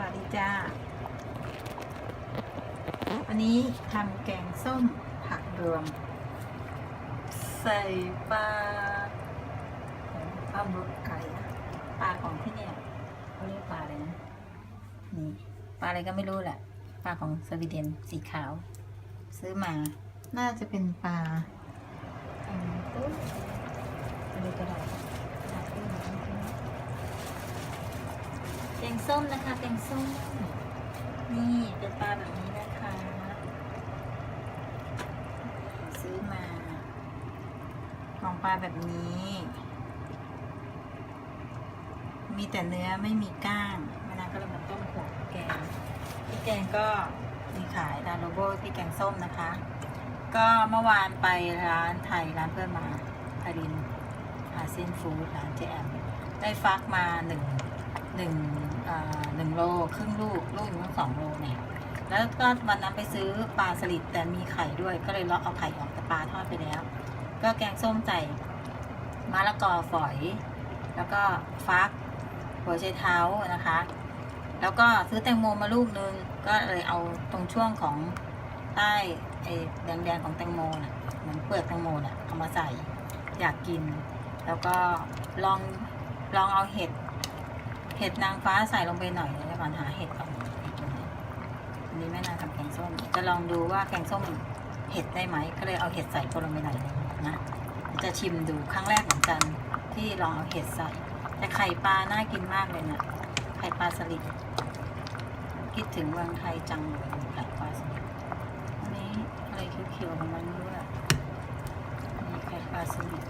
วัสดีจ้าวันนี้ทำแกงส้มผักรวม ใส่ปลาปลาบึกไก่ปลาของที่เนี่ยเขาเรียกปลาอะไรนะนี่ปลาอะไรก็ไม่รู้แหละปลาของสวีเดนสีขาว ซื้อมา น่าจะเป็นปลาอืมตุ๊ดอะไรก็ได้ปลาตุ๊ดนะแก งส้มนะคะแกงส้ม นี่เป็นปลาแบบนี้นะคะ ซื้อมาของปลาแบบนี้ มีแต่เนื้อไม่มีก้างแม่นางก็เลยมาต้มหัวแกงพริกแกงก็มีขายร้านโลโบพริกแกงส้มนะคะ ก็เมื่อวานไปร้านไทยร้านเพื่อนมาคารินอาเซียนฟู้ดร้านเจแอมได้ฟักมาหนึ่งหนึ่ง หนึ่งโลครึ่งลูกลูกหนึ่งต้งสองโลเนี่ย แล้วก็วันนั้นไปซื้อปลาสลิดแต่มีไข่ด้วย ก็เลยเลาะเอาไข่ออกแต่ปลาทอดไปแล้ว ก็แกงส้มใส่มะละกอฝอย แล้วก็ฟักหัวไชเท้านะคะ แล้วก็ซื้อแตงโมมาลูกนึง ก็เลยเอาตรงช่วงของใต้ไอ้แดงๆของแตงโมน่ะเหมือนเปลือกแตงโมน่ะเอามาใส่อยากกิน แล้วก็ลองลองเอาเห็ด เห็ดนางฟ้าใส่ลงไปหน่อยแล้วก่อนหาเห็ดก่อนอันนี้แม่นางทำแกงส้ม จะลองดูว่าแกงส้มเห็ดได้ไหม ก็เลยเอาเห็ดใส่ลงไปหน่อยนึงนะ จะชิมดูครั้งแรกเหมือนกันที่ลองเอาเห็ดใส่ แต่ไข่ปลาน่ากินมากเลยนะไข่ปลาสลิดคิดถึงเมืองไทยจังเลยไข่ปลาสลิดอันนี้อะไรเขียวๆของมันไม่รู้อะนี่ไข่ปลาสลิด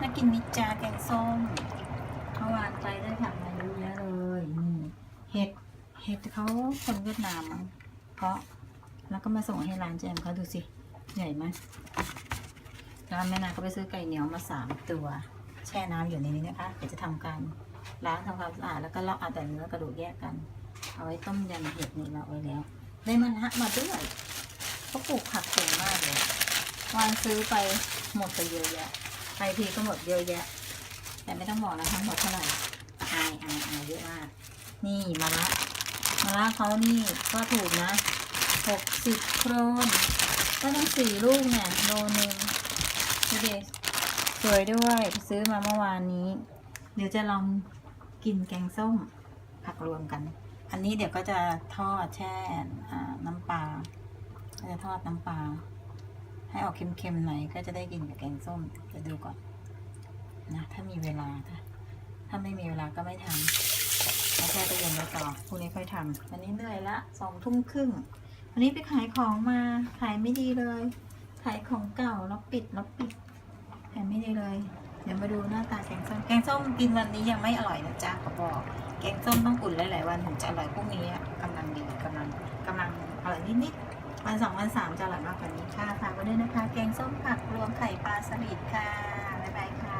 น่ากินนิดจาแกงส้ม มื่อวานไปได้ผักมาเยอะแยะเลยนี่เห็ดเห็ดเขาคนเวียดนามมั้งเพราะแล้วก็มาส่งให้ร้านแจมเขาดูสิ ใหญ่ไหมร้านแม่นาก็ไปซื้อไก่เหนียวมาสามตัว แช่น้ำอยู่ในนี้นะคะเดี๋ยวจะทำการล้างทำความสะอาดแล้วก็เลาะเอาแต่เนื้อกระดูกแยกกัน เอาไว้ต้มยำเห็ดนี่เราไว้แล้วได้มันฮะมาด้วยเขาปลูกผักเก่งมากเลยวานซื้อไปหมดไปเยอะแยะไปทีก็หมดเยอะแยะ แต่ไม่ต้องบอกนะคะหมดเท่าไหร่อายอายอายเยอะมาก นี่มาละมาละเขานี่ก็ถูกนะหกสิบโครนก็ต้องสี่ลูกเนี่ยโลนึงดูดิสวยด้วยซื้อมาเมื่อวานนี้ เดี๋ยวจะลองกินแกงส้มผักรวมกัน อันนี้เดี๋ยวก็จะทอดแช่น้ำปลาก็จะทอดน้ำปลาให้ออกเค็มๆหน่อยก็จะได้กินกับแกงส้มเดี๋ยวดูก่อน นะถ้ามีเวลาถ้าถ้าไม่มีเวลาก็ไม่ทำแล้วแช่ตู้เย็นไว้ต่อพรุ่งนี้ค่อยทำวันนี้เหนื่อยละสองทุ่มครึ่งวันนี้ไปขายของมาขายไม่ดีเลย ขายของเก่าแล้วปิดแล้วปิดแผ่นไม่ได้เลย เดี๋ยวมาดูหน้าตาแกงส้มแกงส้มกินวันนี้ยังไม่อร่อยนะจ๊ะขอบอก แกงส้มต้องอุ่นหลายๆวันถึงจะอร่อยพรุ่งนี้กำลังดีกำลังกำลังอร่อยนิดๆวันสองวันสามจะอร่อยมากกว่านี้ค่ะฝากไว้ด้วยนะคะ แกงส้มผักรวมไข่ปลาสลิดค่ะบ๊ายบายค่ะ